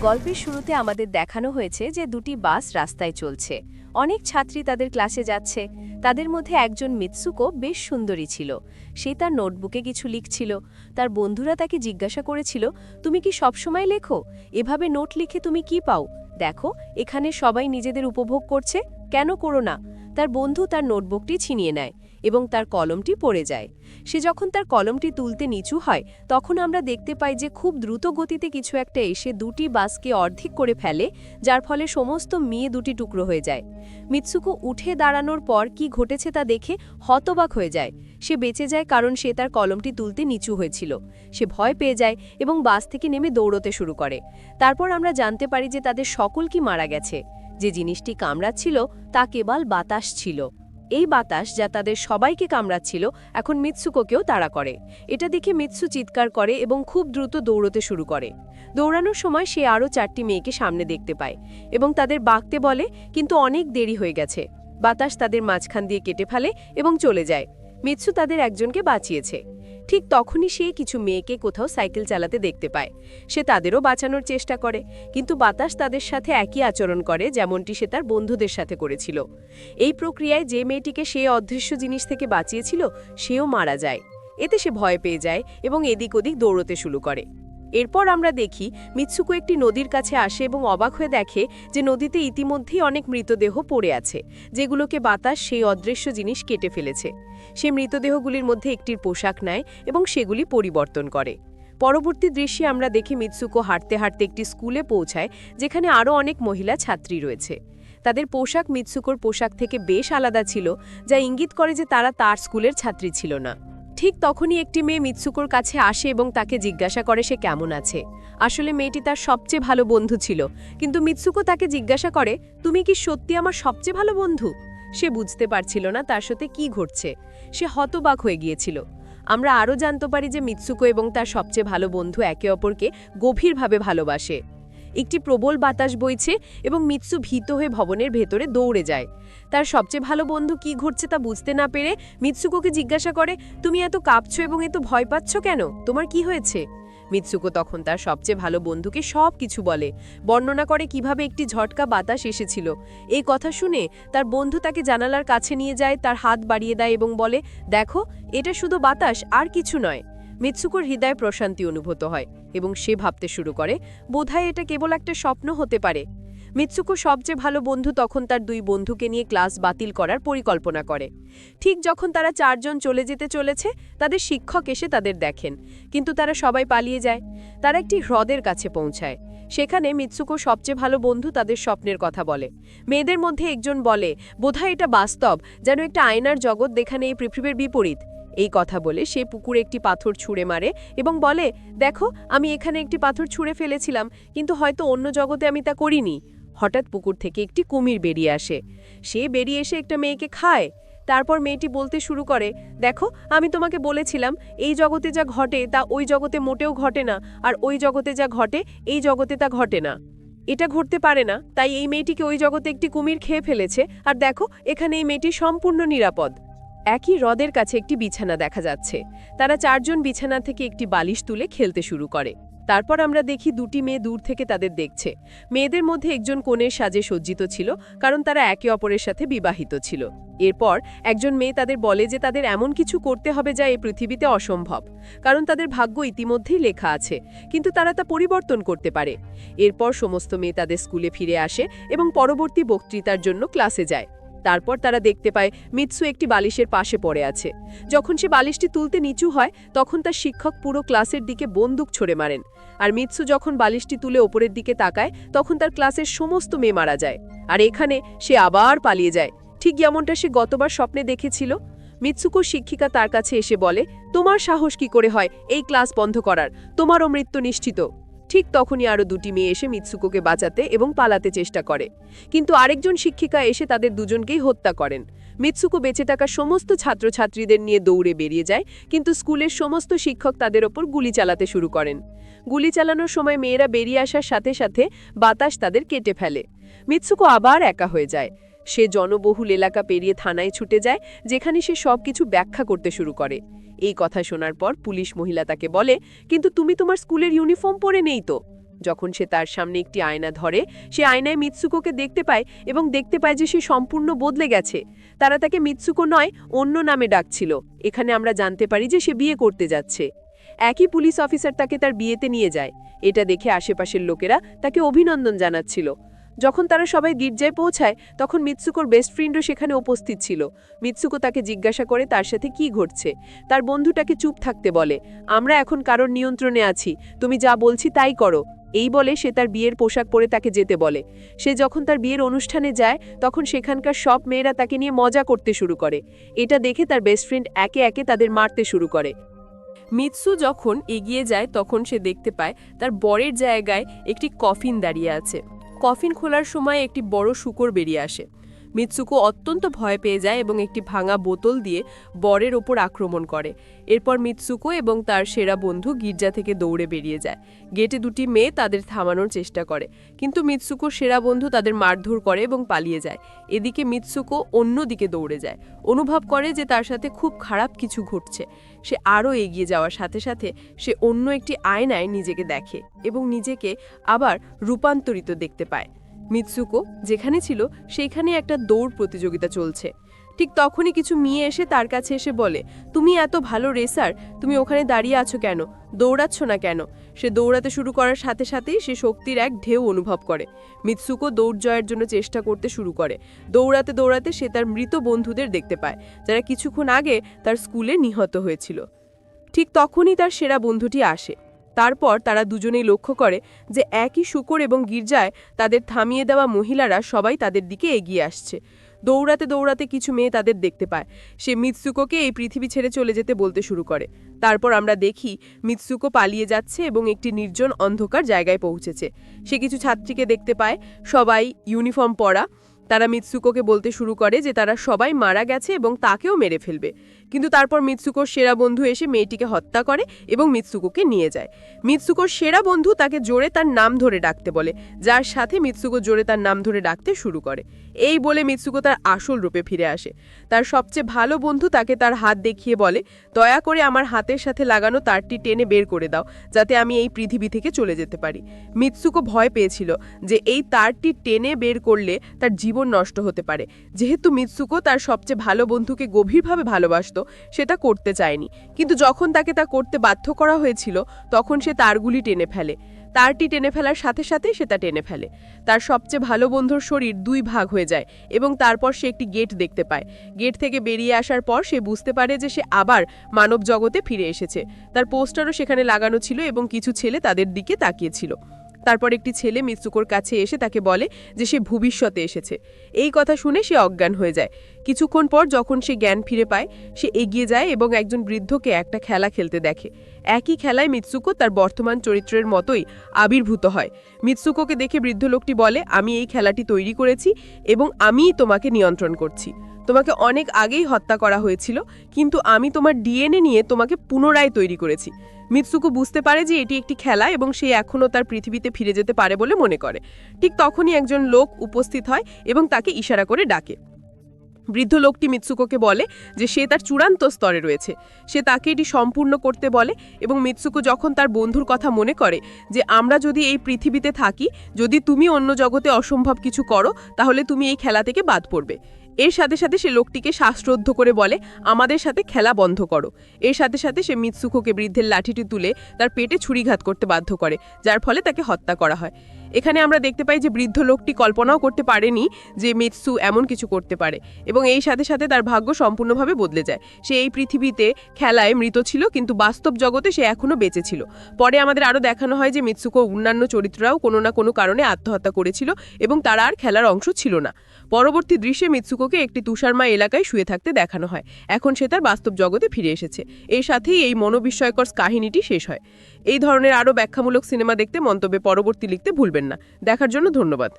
গল্পের শুরুতে আমাদের দেখানো হয়েছে যে দুটি বাস রাস্তায় চলছে। অনেক ছাত্রী তাদের ক্লাসে যাচ্ছে। তাদের মধ্যে একজন মিৎসুকো বেশ সুন্দরী ছিল। সে তার নোটবুকে কিছু লিখছিল। তার বন্ধুরা তাকে জিজ্ঞাসা করেছিল, তুমি কি সবসময় লেখো? এভাবে নোট লিখে তুমি কি পাও? দেখো, এখানে সবাই নিজেদের উপভোগ করছে। কেন করো না? তার বন্ধু তার নোটবুকটি ছিনিয়ে নেয়। এবং তার কলমটি পড়ে যায়। সে যখন তার কলমটি তুলতে নিচু হয়, তখন আমরা দেখতে পাই যে খুব দ্রুত গতিতে কিছু একটা এসে দুটি বাসকে অর্ধেক করে ফেলে, যার ফলে সমস্ত মেয়ে দুটি টুকরো হয়ে যায়। মিৎসুকো উঠে দাঁড়ানোর পর কি ঘটেছে তা দেখে হতবাক হয়ে যায়। সে বেঁচে যায় কারণ সে তার কলমটি তুলতে নিচু হয়েছিল। সে ভয় পেয়ে যায় এবং বাস থেকে নেমে দৌড়তে শুরু করে। তারপর আমরা জানতে পারি যে তাদের সকল কি মারা গেছে। যে জিনিসটি কামড়াচ্ছিল তা কেবল বাতাস ছিল। এই বাতাস যা তাদের সবাইকে কামড়াচ্ছিল, এখন মিৎসুকোকেও তাড়া করে। এটা দেখে মিৎসু চিৎকার করে এবং খুব দ্রুত দৌড়তে শুরু করে। দৌড়ানোর সময় সে আরও চারটি মেয়েকে সামনে দেখতে পায় এবং তাদের বাঁকতে বলে, কিন্তু অনেক দেরি হয়ে গেছে। বাতাস তাদের মাঝখান দিয়ে কেটে ফেলে এবং চলে যায়। মিৎসু তাদের একজনকে বাঁচিয়েছে। ঠিক তখনই সে কিছু মেয়েকে কোথাও সাইকেল চালাতে দেখতে পায়। সে তাদেরও বাঁচানোর চেষ্টা করে, কিন্তু বাতাস তাদের সাথে একই আচরণ করে যেমনটি সে তার বন্ধুদের সাথে করেছিল। এই প্রক্রিয়ায় যে মেয়েটিকে সে অদৃশ্য জিনিস থেকে বাঁচিয়েছিল, সেও মারা যায়। এতে সে ভয় পেয়ে যায় এবং এদিক ওদিক দৌড়তে শুরু করে। এরপর আমরা দেখি মিৎসুকু একটি নদীর কাছে আসে এবং অবাক হয়ে দেখে যে নদীতে ইতিমধ্যেই অনেক মৃতদেহ পড়ে আছে, যেগুলোকে বাতাস সেই অদৃশ্য জিনিস কেটে ফেলেছে। সে মৃতদেহগুলির মধ্যে একটির পোশাক নেয় এবং সেগুলি পরিবর্তন করে। পরবর্তী দৃশ্যে আমরা দেখি মিৎসুকো হাঁটতে হাঁটতে একটি স্কুলে পৌঁছায়, যেখানে আরও অনেক মহিলা ছাত্রী রয়েছে। তাদের পোশাক মিৎসুকোর পোশাক থেকে বেশ আলাদা ছিল, যা ইঙ্গিত করে যে তারা তার স্কুলের ছাত্রী ছিল না। ঠিক তখনই একটি মেয়ে মিৎসুকোর কাছে আসে এবং তাকে জিজ্ঞাসা করে সে কেমন আছে। আসলে মেয়েটি তার সবচেয়ে ভালো বন্ধু ছিল। কিন্তু মিৎসুকো তাকে জিজ্ঞাসা করে, তুমি কি সত্যি আমার সবচেয়ে ভালো বন্ধু? সে বুঝতে পারছিল না তার সাথে কি ঘটছে। সে হতবাক হয়ে গিয়েছিল। আমরা আরও জানতে পারি যে মিৎসুকো এবং তার সবচেয়ে ভালো বন্ধু একে অপরকে গভীরভাবে ভালোবাসে। একটি প্রবল বাতাস বইছে এবং মিৎসু ভীত হয়ে ভবনের ভেতরে দৌড়ে যায়। তার সবচেয়ে ভালো বন্ধু কি ঘটছে তা বুঝতে না পেরে মিৎসুকোকে জিজ্ঞাসা করে, তুমি এত কাঁপছো এবং এত ভয় পাচ্ছ কেন? তোমার কি হয়েছে? মিৎসুকো তখন তার সবচেয়ে ভালো বন্ধুকে সব কিছু বলে, বর্ণনা করে কীভাবে একটি ঝটকা বাতাস এসেছিল। এই কথা শুনে তার বন্ধু তাকে জানালার কাছে নিয়ে যায়, তার হাত বাড়িয়ে দেয় এবং বলে, দেখো, এটা শুধু বাতাস, আর কিছু নয়। মিৎসুকোর হৃদয় প্রশান্তি অনুভূত হয় এবং সে ভাবতে শুরু করে, বোধহয় এটা কেবল একটা স্বপ্ন হতে পারে। মিৎসুকো সবচেয়ে ভালো বন্ধু তখন তার দুই বন্ধুকে নিয়ে ক্লাস বাতিল করার পরিকল্পনা করে। ঠিক যখন তারা চারজন চলে যেতে চলেছে, তাদের শিক্ষক এসে তাদের দেখেন, কিন্তু তারা সবাই পালিয়ে যায়। তারা একটি হ্রদের কাছে পৌঁছায়। সেখানে মিৎসুকো সবচেয়ে ভালো বন্ধু তাদের স্বপ্নের কথা বলে। মেয়েদের মধ্যে একজন বলে, বোধহয় এটা বাস্তব যেন একটা আয়নার জগৎ দেখানে এই পৃথিবীর বিপরীত। এই কথা বলে সে পুকুরে একটি পাথর ছুঁড়ে মারে এবং বলে, দেখো, আমি এখানে একটি পাথর ছুঁড়ে ফেলেছিলাম, কিন্তু হয়তো অন্য জগতে আমি তা করিনি। হঠাৎ পুকুর থেকে একটি কুমির বেরিয়ে আসে। সে বেরিয়ে এসে একটা মেয়েকে খায়। তারপর মেয়েটি বলতে শুরু করে, দেখো, আমি তোমাকে বলেছিলাম, এই জগতে যা ঘটে তা ওই জগতে মোটেও ঘটে না, আর ওই জগতে যা ঘটে, এই জগতে তা ঘটে না। এটা ঘটতে পারে না, তাই এই মেয়েটিকে ওই জগতে একটি কুমির খেয়ে ফেলেছে, আর দেখো, এখানে এই মেয়েটি সম্পূর্ণ নিরাপদ। একই হ্রদের কাছে একটি বিছানা দেখা যাচ্ছে। তারা চারজন বিছানা থেকে একটি বালিশ তুলে খেলতে শুরু করে। তারপর আমরা দেখি দুটি মেয়ে দূর থেকে তাদের দেখছে। মেয়েদের মধ্যে একজন কোণের সাজে সজ্জিত ছিল, কারণ তারা একে অপরের সাথে বিবাহিত ছিল। এরপর একজন মেয়ে তাদের বলে যে তাদের এমন কিছু করতে হবে যা এই পৃথিবীতে অসম্ভব, কারণ তাদের ভাগ্য ইতিমধ্যেই লেখা আছে, কিন্তু তারা তা পরিবর্তন করতে পারে। এরপর সমস্ত মেয়ে তাদের স্কুলে ফিরে আসে এবং পরবর্তী বক্তৃতার জন্য ক্লাসে যায়। তারপর তারা দেখতে পায় মিৎসু একটি বালিশের পাশে পড়ে আছে। যখন সে বালিশটি তুলতে নিচু হয়, তখন তার শিক্ষক পুরো ক্লাসের দিকে বন্দুক ছড়ে মারেন। আর মিৎসু যখন বালিশটি তুলে ওপরের দিকে তাকায়, তখন তার ক্লাসের সমস্ত মেয়ে মারা যায়। আর এখানে সে আবার পালিয়ে যায়। ঠিক যেমনটা সে গতবার স্বপ্নে দেখেছিল। মিৎসুকো শিক্ষিকা তার কাছে এসে বলে, তোমার সাহস কি করে হয়? এই ক্লাস বন্ধ করার। তোমারও মৃত্যু নিশ্চিত। ঠিক তখনই আরও দুটি মেয়ে এসে মিৎসুকোকে বাঁচাতে এবং পালাতে চেষ্টা করে। কিন্তু আরেকজন শিক্ষিকা এসে তাদের দুজনকেই হত্যা করেন। মিৎসুকো বেঁচে থাকা সমস্ত ছাত্রছাত্রীদের নিয়ে দৌড়ে বেরিয়ে যায়, কিন্তু স্কুলের সমস্ত শিক্ষক তাদের ওপর গুলি চালাতে শুরু করেন। গুলি চালানোর সময় মেয়েরা বেরিয়ে আসার সাথে সাথে বাতাস তাদের কেটে ফেলে। মিৎসুকো আবার একা হয়ে যায়। সে জনবহুল এলাকা পেরিয়ে থানায় ছুটে যায়, যেখানে সে সবকিছু ব্যাখ্যা করতে শুরু করে। এই কথা শোনার পর পুলিশ মহিলা তাকে বলে, কিন্তু তুমি তোমার স্কুলের ইউনিফর্ম পরে নেই তো? যখন সে তার সামনে একটি আয়না ধরে, সে আয়নায় মিৎসুকোকে দেখতে পায় এবং দেখতে পায় যে সে সম্পূর্ণ বদলে গেছে। তারা তাকে মিৎসুকো নয়, অন্য নামে ডাকছিল। এখানে আমরা জানতে পারি যে সে বিয়ে করতে যাচ্ছে। একই পুলিশ অফিসার তাকে তার বিয়েতে নিয়ে যায়। এটা দেখে আশেপাশের লোকেরা তাকে অভিনন্দন জানাচ্ছিল। যখন তারা সবাই গির্জায় পৌঁছায়, তখন মিৎসুকোর বেস্ট ফ্রেন্ডও সেখানে উপস্থিত ছিল। মিৎসুকো তাকে জিজ্ঞাসা করে তার সাথে কি ঘটছে। তার বন্ধুটাকে চুপ থাকতে বলে, আমরা এখন কারোর নিয়ন্ত্রণে আছি, তুমি যা বলছি তাই করো। এই বলে সে তার বিয়ের পোশাক পরে তাকে যেতে বলে। সে যখন তার বিয়ের অনুষ্ঠানে যায়, তখন সেখানকার সব মেয়েরা তাকে নিয়ে মজা করতে শুরু করে। এটা দেখে তার বেস্ট ফ্রেন্ড একে একে তাদের মারতে শুরু করে। মিৎসু যখন এগিয়ে যায়, তখন সে দেখতে পায় তার বরের জায়গায় একটি কফিন দাঁড়িয়ে আছে। কফিন খোলার সময় একটি বড় শুকর বেরিয়ে আসে। মিৎসুকো অত্যন্ত ভয় পেয়ে যায় এবং একটি ভাঙা বোতল দিয়ে বরের ওপর আক্রমণ করে। এরপর মিৎসুকো এবং তার সেরা বন্ধু গির্জা থেকে দৌড়ে বেরিয়ে যায়। গেটে দুটি মেয়ে তাদের থামানোর চেষ্টা করে, কিন্তু মিৎসুকোর সেরা বন্ধু তাদের মারধর করে এবং পালিয়ে যায়। এদিকে মিৎসুকো অন্যদিকে দৌড়ে যায়, অনুভব করে যে তার সাথে খুব খারাপ কিছু ঘটছে। সে আরও এগিয়ে যাওয়ার সাথে সাথে সে অন্য একটি আয়নায় নিজেকে দেখে এবং নিজেকে আবার রূপান্তরিত দেখতে পায়। মিৎসুকো, যেখানে ছিল সেইখানে একটা দৌড় প্রতিযোগিতা চলছে। ঠিক তখনই কিছু মেয়ে এসে তার কাছে এসে বলে, তুমি এত ভালো রেসার, তুমি ওখানে দাঁড়িয়ে আছো কেন? দৌড়াচ্ছ না কেন? সে দৌড়াতে শুরু করার সাথে সাথেই সে শক্তির এক ঢেউ অনুভব করে। মিৎসুকো দৌড় জয়ের জন্য চেষ্টা করতে শুরু করে। দৌড়াতে দৌড়াতে সে তার মৃত বন্ধুদের দেখতে পায়, যারা কিছুক্ষণ আগে তার স্কুলে নিহত হয়েছিল। ঠিক তখনই তার সেরা বন্ধুটি আসে। তারপর তারা দুজনেই লক্ষ্য করে যে একই শুকর এবং গির্জায় তাদের থামিয়ে দেওয়া মহিলারা সবাই তাদের দিকে এগিয়ে আসছে। দৌড়াতে দৌড়াতে কিছু মেয়ে তাদের দেখতে পায়। সে মিৎসুকোকে এই পৃথিবী ছেড়ে চলে যেতে বলতে শুরু করে। তারপর আমরা দেখি মিৎসুকো পালিয়ে যাচ্ছে এবং একটি নির্জন অন্ধকার জায়গায় পৌঁছেছে। সে কিছু ছাত্রীকে দেখতে পায়, সবাই ইউনিফর্ম পরা। তারা মিৎসুকোকে বলতে শুরু করে যে তারা সবাই মারা গেছে এবং তাকেও মেরে ফেলবে। কিন্তু তারপর মিৎসুকোর সেরা বন্ধু এসে মেয়েটিকে হত্যা করে এবং মিৎসুকোকে নিয়ে যায়। মিৎসুকোর সেরা বন্ধু তাকে জোরে তার নাম ধরে ডাকতে বলে, যার সাথে মিৎসুকো জোরে তার নাম ধরে ডাকতে শুরু করে। এই বলে মিৎসুকো তার আসল রূপে ফিরে আসে। তার সবচেয়ে ভালো বন্ধু তাকে তার হাত দেখিয়ে বলে, দয়া করে আমার হাতের সাথে লাগানো তারটি টেনে বের করে দাও, যাতে আমি এই পৃথিবী থেকে চলে যেতে পারি। মিৎসুকো ভয় পেয়েছিল যে এই তারটি টেনে বের করলে তার জীবন নষ্ট হতে পারে। যেহেতু মিৎসুকো তার সবচেয়ে ভালো বন্ধুকে গভীরভাবে ভালোবাসত, সেটা করতে চায়নি। কিন্তু যখন তাকে তা করতে বাধ্য করা হয়েছিল, তখন সে তারগুলি টেনে ফেলে। তারটি টেনে ফেলার সাথে সাথে সে তা টেনে ফেলে। তার সবচেয়ে ভালো বন্ধুর শরীর দুই ভাগ হয়ে যায় এবং তারপর সে একটি গেট দেখতে পায়। গেট থেকে বেরিয়ে আসার পর সে বুঝতে পারে যে সে আবার মানব জগতে ফিরে এসেছে। তার পোস্টারও সেখানে লাগানো ছিল এবং কিছু ছেলে তাদের দিকে তাকিয়েছিল। তারপর একটি ছেলে মিৎসুকোর কাছে এসে তাকে বলে যে সে ভবিষ্যতে এসেছে। এই কথা শুনে সে অজ্ঞান হয়ে যায়। কিছুক্ষণ পর যখন সে জ্ঞান ফিরে পায়, সে এগিয়ে যায় এবং একজন বৃদ্ধকে একটা খেলা খেলতে দেখে। একই খেলায় মিৎসুকো তার বর্তমান চরিত্রের মতোই আবির্ভূত হয়। মিৎসুকোকে দেখে বৃদ্ধ লোকটি বলে, আমি এই খেলাটি তৈরি করেছি এবং আমিই তোমাকে নিয়ন্ত্রণ করছি। তোমাকে অনেক আগেই হত্যা করা হয়েছিল, কিন্তু আমি তোমার ডিএনএ নিয়ে তোমাকে পুনরায় তৈরি করেছি। মিৎসুকো বুঝতে পারে যে এটি একটি খেলা এবং সে এখনও তার পৃথিবীতে ফিরে যেতে পারে বলে মনে করে। ঠিক তখনই একজন লোক উপস্থিত হয় এবং তাকে ইশারা করে ডাকে। বৃদ্ধ লোকটি মিৎসুকোকে বলে যে সে তার চূড়ান্ত স্তরে রয়েছে। সে তাকে এটি সম্পূর্ণ করতে বলে এবং মিৎসুকো যখন তার বন্ধুর কথা মনে করে যে আমরা যদি এই পৃথিবীতে থাকি, যদি তুমি অন্য জগতে অসম্ভব কিছু করো, তাহলে তুমি এই খেলা থেকে বাদ পড়বে। এর সাথে সাথে সে লোকটিকে শ্বাসরোদ্ধ করে বলে, আমাদের সাথে খেলা বন্ধ করো। এর সাথে সাথে সে মিৎসুখোকে বৃদ্ধের লাঠিটি তুলে তার পেটে ছুরিঘাত করতে বাধ্য করে, যার ফলে তাকে হত্যা করা হয়। এখানে আমরা দেখতে পাই যে বৃদ্ধ লোকটি কল্পনাও করতে পারেনি যে মিৎসু এমন কিছু করতে পারে। এবং এই সাথে সাথে তার ভাগ্য সম্পূর্ণভাবে বদলে যায়। সে এই পৃথিবীতে খেলায় মৃত ছিল, কিন্তু বাস্তব জগতে সে এখনও বেঁচে ছিল। পরে আমাদের আরও দেখানো হয় যে মিৎসুকো অন্যান্য চরিত্ররাও কোনো না কোনো কারণে আত্মহত্যা করেছিল এবং তারা আর খেলার অংশ ছিল না। পরবর্তী দৃশ্যে মিৎসুকোকে একটি তুষারমা এলাকায় শুয়ে থাকতে দেখানো হয়। এখন সে তার বাস্তব জগতে ফিরে এসেছে। এর সাথেই এই মনোবিস্ময়কর কাহিনীটি শেষ হয়। এই ধরনের আরও ব্যাখ্যামূলক সিনেমা দেখতে মন্তব্যে পরবর্তী লিখতে ভুলবেন না। দেখার জন্য ধন্যবাদ।